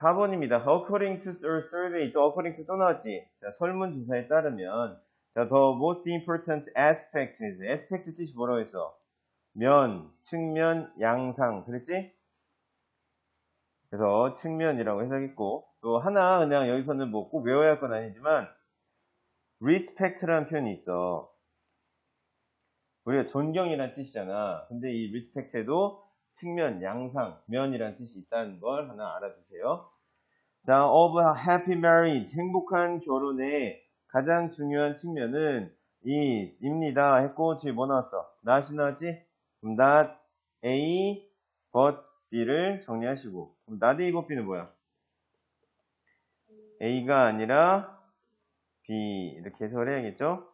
4번입니다. According to or survey, 또 according to 또 나왔지. 자, 설문조사에 따르면, 자, the most important aspect, aspect 뜻이 뭐라고 했어? 면, 측면, 양상, 그랬지? 그래서 측면이라고 해석했고, 또 하나 그냥 여기서는 뭐 꼭 외워야 할 건 아니지만, respect라는 표현이 있어. 우리가 존경이란 뜻이잖아. 근데 이 respect에도 측면, 양상, 면이란 뜻이 있다는 걸 하나 알아두세요. 자, of a happy marriage, 행복한 결혼의 가장 중요한 측면은 is, 입니다. 했고, 뒤에 뭐 나왔어? not이 나왔지? 그럼 not A, but B를 정리하시고. 그럼 not A, but B는 뭐야? A가 아니라 B, 이렇게 해석을 해야겠죠?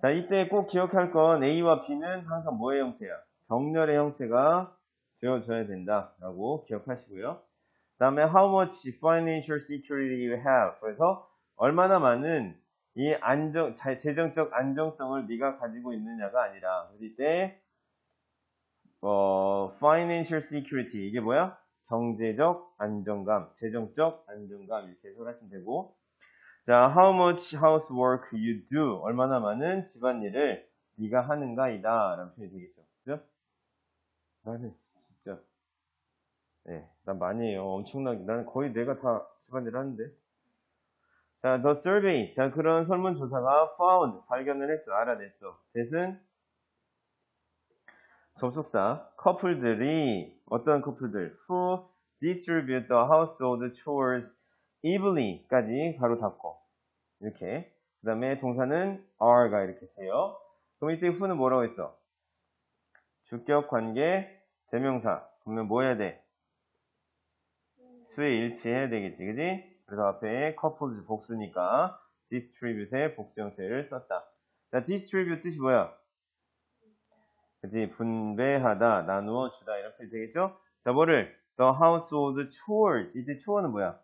자, 이때 꼭 기억할 건 A와 B는 항상 뭐의 형태야? 병렬의 형태가 되어줘야 된다. 라고 기억하시고요. 그 다음에 how much financial security you have. 그래서 얼마나 많은 이 안정, 재정적 안정성을 네가 가지고 있느냐가 아니라 이때 어, financial security 이게 뭐야? 경제적 안정감, 재정적 안정감 이렇게 해석을 하시면 되고 자, how much housework you do. 얼마나 많은 집안일을 네가 하는가이다. 라는 표현이 되겠죠. 그죠? 나는 진짜, 네, 난 많이 해요. 엄청나게. 나는 거의 내가 다 집안일 하는데. 자, the survey. 자, 그런 설문조사가 found. 발견을 했어. 알아냈어. 대신, 접속사. 커플들이, 어떤 커플들? who distribute the household chores evenly까지 바로 닫고 이렇게 그 다음에 동사는 are가 이렇게 돼요. 그럼 이때 who는 뭐라고 했어? 주격 관계 대명사 그러면 뭐 해야 돼? 수에 일치해야 되겠지 그지? 그래서 앞에 couples 복수니까 distribute의 복수 형태를 썼다. 자 distribute 뜻이 뭐야? 그지 분배하다 나누어 주다 표현이 되겠죠? 자 뭐를 the household chores 이때 chore는 뭐야?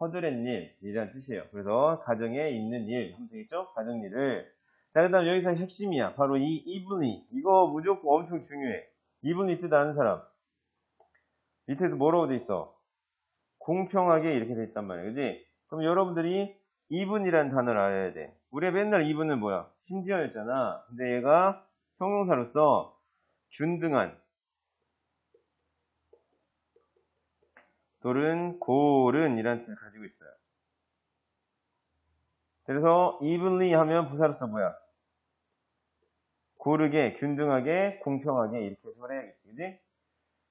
허드렛 일, 이라는 뜻이에요. 그래서 가정에 있는 일 하면 되겠죠? 가정 일을. 자, 그 다음 여기서 핵심이야. 바로 이 이분이. 이거 무조건 엄청 중요해. 이분이 뜻 아는 사람. 밑에도 뭐라고 돼 있어? 공평하게 이렇게 돼 있단 말이야. 그지? 그럼 여러분들이 이분이라는 단어를 알아야 돼. 우리가 맨날 이분은 뭐야? 심지어였잖아. 근데 얘가 형용사로서 균등한, 또는 골은 이라는 뜻을 가지고 있어요. 그래서 evenly 하면 부사로서 뭐야? 고르게, 균등하게, 공평하게 이렇게 해석을 해야겠지. 그지?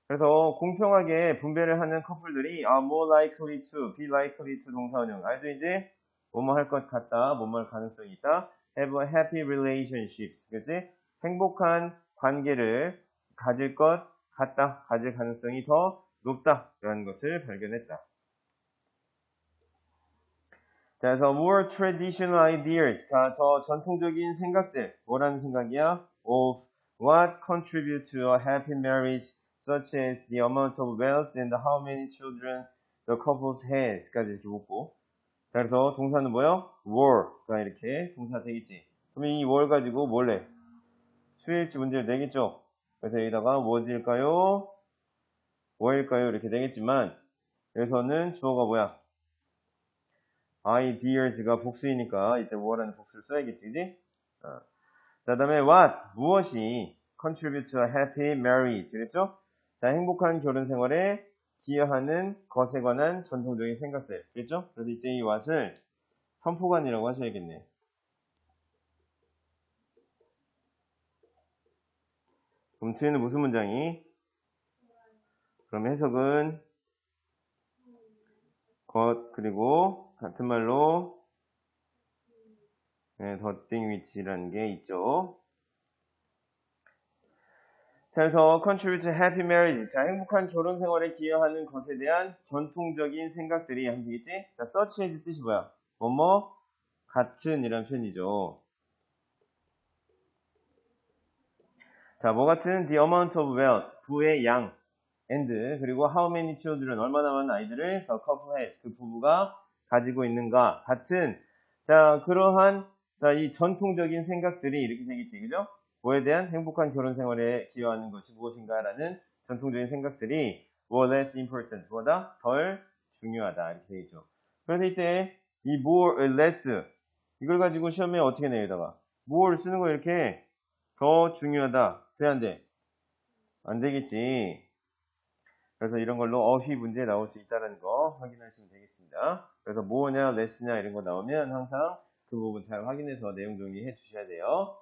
그래서 공평하게 분배를 하는 커플들이 are more likely to, be likely to 동사원형. 알죠 이제? 뭐뭐 할 것 같다, 뭐뭐 할 가능성이 있다. have a happy relationships. 그지? 행복한 관계를 가질 것 같다, 가질 가능성이 더 높다라는 것을 발견했다. 자, 그래서 more traditional ideas, 더 전통적인 생각들, 뭐라는 생각이야? of what contribute to a happy marriage, such as the amount of wealth and how many children the couple has, 까지 이렇게 묻고. 자, 그래서 동사는 뭐요? were가 이렇게 동사 되겠지. 그러면 이 were 가지고 뭘래? 수일치 문제를 내겠죠? 그래서 여기다가 was일까요? 뭐일까요? 이렇게 되겠지만 여기서는 주어가 뭐야? ideas가 복수이니까 이때 뭐라는 복수를 써야겠지, 그지? 어. 자, 다음에 what 무엇이 contribute to a happy marriage 그랬죠? 자, 행복한 결혼 생활에 기여하는 것에 관한 전통적인 생각들 그랬죠? 그래서 이때 이 what을 선포관이라고 하셔야겠네. 그럼 뒤에는 무슨 문장이? 그럼 해석은 것 그리고 같은 말로 네, 더띵 위치라는 게 있죠. 자, 그래서 contribute to happy marriage. 자, 행복한 결혼 생활에 기여하는 것에 대한 전통적인 생각들이 되겠지? 자, such as 뜻이 뭐야? 뭐뭐 같은 이란 표현이죠. 자, 뭐 같은 the amount of wealth, 부의 양, and 그리고 how many children 얼마나 많은 아이들을 the couple has 그 부부가 가지고 있는가 같은 자 그러한 자 이 전통적인 생각들이 이렇게 되겠지 그죠? 뭐에 대한 행복한 결혼 생활에 기여하는 것이 무엇인가라는 전통적인 생각들이 more less important, 보다 덜 중요하다. 이렇게 되어 있죠. 그런데 이때 이 more, less 이걸 가지고 시험에 어떻게 내요, 여기다가? more 쓰는 거 이렇게 더 중요하다. 돼, 안 돼? 안 되겠지. 그래서 이런 걸로 어휘 문제 나올 수 있다는 거 확인하시면 되겠습니다. 그래서 뭐냐, less냐 이런 거 나오면 항상 그 부분 잘 확인해서 내용 정리해 주셔야 돼요.